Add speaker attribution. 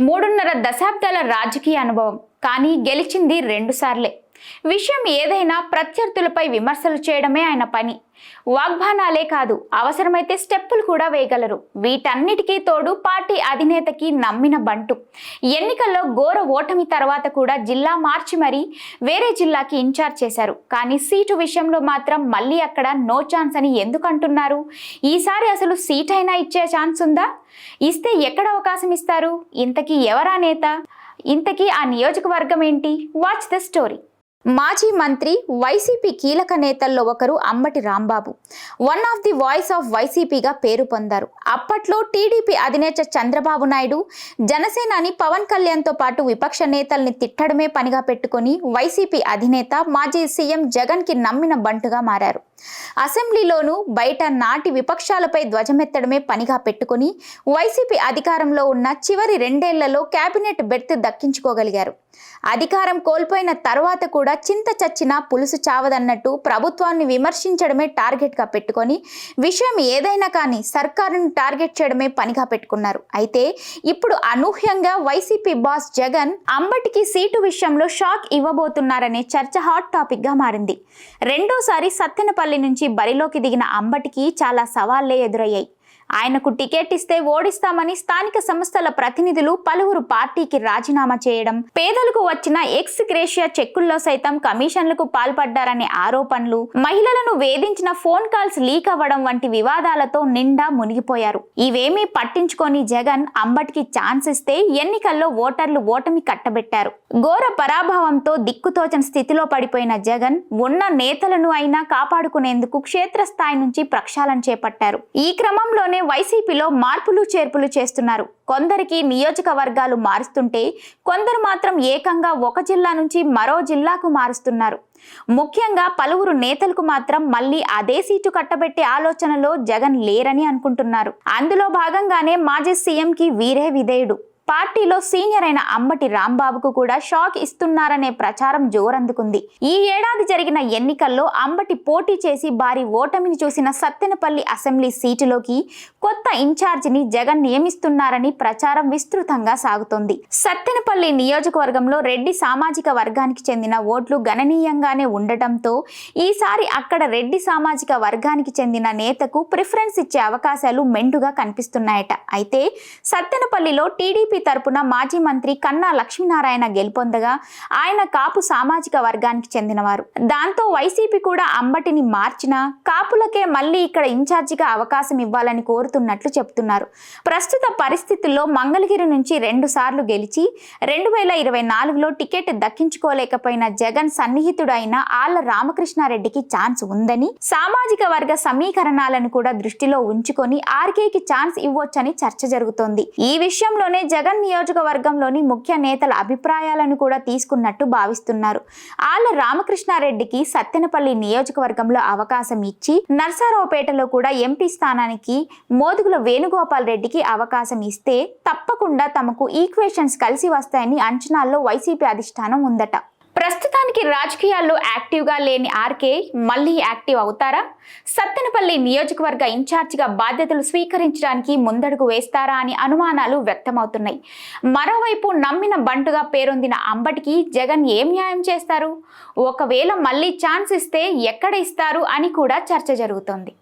Speaker 1: మూడున్నర దశాబ్దాల రాజకీయ అనుభవం. కానీ గెలిచింది రెండుసార్లే విషయం ఏదైనా ప్రత్యర్థులపై విమర్శలు చేయడమే ఆయన పని. వాగ్బానాలే కాదు అవసరమైతే స్టెప్పులు కూడా వేయగలరు. వీటన్నిటికీ తోడు పార్టీ అధినేతకి నమ్మిన బంటు. ఎన్నికల్లో ఘోర ఓటమి తర్వాత కూడా జిల్లా మార్చి మరీ వేరే జిల్లాకి ఇన్ఛార్జ్ చేశారు. కానీ సీటు విషయంలో మాత్రం మళ్ళీ అక్కడ నో ఛాన్స్ అని ఎందుకంటున్నారు? ఈసారి అసలు సీట్ అయినా ఇచ్చే ఛాన్స్ ఉందా? ఇస్తే ఎక్కడ అవకాశం ఇస్తారు? ఇంతకీ ఎవరా నేత? ఇంతకీ ఆ నియోజకవర్గం ఏంటి? Watch the story. మాజీ మంత్రి వైసీపీ కీలక నేతల్లో ఒకరు Ambati Rambabu. One of the voice of వైసీపీగా పేరు పొందారు. అప్పట్లో టీడీపీ అధినేత చంద్రబాబు నాయుడు జనసేనాని పవన్ కళ్యాణ్తో పాటు విపక్ష నేతల్ని తిట్టడమే పనిగా పెట్టుకొని వైసీపీ అధినేత మాజీ సీఎం జగన్కి నమ్మిన బంటుగా మారారు. అసెంబ్లీలోనూ బయట నాటి విపక్షాలపై ధ్వజమెత్తడమే పనిగా పెట్టుకుని వైసీపీ అధికారంలో ఉన్న చివరి రెండేళ్ళలో కేబినెట్ బెర్త్ దక్కించుకోగలిగారు. అధికారం కోల్పోయిన తర్వాత కూడా చింత చచ్చినా పులుసు చావదన్నట్టు ప్రభుత్వాన్ని విమర్శించడమే టార్గెట్గా పెట్టుకొని విషయం ఏదైనా కానీ సర్కారును టార్గెట్ చేయడమే పనిగా పెట్టుకున్నారు. అయితే ఇప్పుడు అనూహ్యంగా వైసీపీ బాస్ జగన్ అంబటికి సీటు విషయంలో షాక్ ఇవ్వబోతున్నారనే చర్చ హాట్ టాపిక్గా మారింది. రెండోసారి సత్తెనపల్లి నుంచి బరిలోకి దిగిన అంబటికి చాలా సవాళ్ళే ఎదురయ్యాయి. ఆయనకు టికెట్ ఇస్తే ఓడిస్తామని స్థానిక సంస్థల ప్రతినిధులు పలువురు పార్టీకి రాజీనామా చేయడం పేదలకు వచ్చిన ఎక్స్ గ్రేషియా చెక్కుల్లో సైతం కమిషన్లకు పాల్పడ్డారనే ఆరోపణలు మహిళలను వేధించిన ఫోన్ కాల్స్ లీక్ అవ్వడం వంటి వివాదాలతో నిండా మునిగిపోయారు. ఇవేమీ పట్టించుకొని జగన్ అంబటికి ఛాన్స్ ఇస్తే ఎన్నికల్లో ఓటర్లు ఓటమి కట్టబెట్టారు. ఘోర పరాభవంతో దిక్కుతోచని స్థితిలో పడిపోయిన జగన్ ఉన్న నేతలను అయినా కాపాడుకునేందుకు క్షేత్రస్థాయి నుంచి ప్రక్షాళన చేపట్టారు. ఈ క్రమంలోనే వైసీపీలో మార్పులు చేర్పులు చేస్తున్నారు. కొందరికి నియోజకవర్గాలు మారుస్తుంటే కొందరు మాత్రం ఏకంగా ఒక జిల్లా నుంచి మరో జిల్లాకు మారుస్తున్నారు. ముఖ్యంగా పలువురు నేతలకు మాత్రం మళ్ళీ అదే సీటు కట్టబెట్టే ఆలోచనలో జగన్ లేరని అనుకుంటున్నారు. అందులో భాగంగానే మాజీ సీఎంకి వీరే విధేయుడు. పార్టీలో సీనియర్ అయిన అంబటి రాంబాబుకు కూడా షాక్ ఇస్తున్నారనే ప్రచారం జోరందుకుంది. ఈ ఏడాది జరిగిన ఎన్నికల్లో అంబటి పోటీ చేసి భారీ ఓటమిని చూసిన సత్తెనపల్లి అసెంబ్లీ సీటులోకి కొత్త ఇన్ఛార్జిని జగన్ నియమిస్తున్నారని ప్రచారం విస్తృతంగా సాగుతోంది. సత్తెనపల్లి నియోజకవర్గంలో రెడ్డి సామాజిక వర్గానికి చెందిన ఓట్లు గణనీయంగానే ఉండటంతో ఈసారి అక్కడ రెడ్డి సామాజిక వర్గానికి చెందిన నేతకు ప్రిఫరెన్స్ ఇచ్చే అవకాశాలు మెండుగా కనిపిస్తున్నాయట. అయితే సత్తెనపల్లిలో టీడీపీ తరపున మాజీ మంత్రి కన్నా లక్ష్మీనారాయణ గెలుపొందగా ఆయన కాపు సామాజిక వర్గానికి చెందినవారు. దాంతో వైసీపీ కూడా అంబటిని మార్చినా కాపులకే మళ్ళీ ఇక్కడ ఇన్ఛార్జిగా అవకాశం ఇవ్వాలని కోరుతున్నట్లు చెప్తున్నారు ప్రస్తుత పరిస్థితుల్లో మంగళగిరి నుంచి రెండు సార్లు గెలిచి రెండు వేల ఇరవై నాలుగులో టికెట్ దక్కించుకోలేకపోయిన జగన్ సన్నిహితుడైన ఆళ్ళ రామకృష్ణారెడ్డికి ఛాన్స్ ఉందని సామాజిక వర్గ సమీకరణాలను కూడా దృష్టిలో ఉంచుకొని ఆర్కేకి ఛాన్స్ ఇవ్వొచ్చని చర్చ జరుగుతోంది. ఈ విషయంలోనే జగన్ నియోజకవర్గంలోని ముఖ్య నేతల అభిప్రాయాలను కూడా తీసుకున్నట్టు భావిస్తున్నారు. ఆళ్ళ రామకృష్ణారెడ్డికి సత్తెనపల్లి నియోజకవర్గంలో అవకాశం ఇచ్చి నర్సారావుపేటలో కూడా ఎంపీ స్థానానికి మోదుగుల వేణుగోపాల్ రెడ్డికి అవకాశం ఇస్తే తప్పకుండా తమకు ఈక్వేషన్స్ కలిసి వస్తాయని అంచనాల్లో వైసీపీ అధిష్టానం ఉందట. ప్రస్తుతానికి రాజకీయాల్లో యాక్టివ్గా లేని ఆర్కే మళ్ళీ యాక్టివ్ అవుతారా? సత్తెనపల్లి నియోజకవర్గ ఇన్ఛార్జిగా బాధ్యతలు స్వీకరించడానికి ముందడుగు వేస్తారా అని అనుమానాలు వ్యక్తమవుతున్నాయి. మరోవైపు నమ్మిన బంటుగా పేరొందిన అంబటికి జగన్ ఏం న్యాయం చేస్తారు? ఒకవేళ మళ్ళీ ఛాన్స్ ఇస్తే ఎక్కడ ఇస్తారు అని కూడా చర్చ జరుగుతోంది.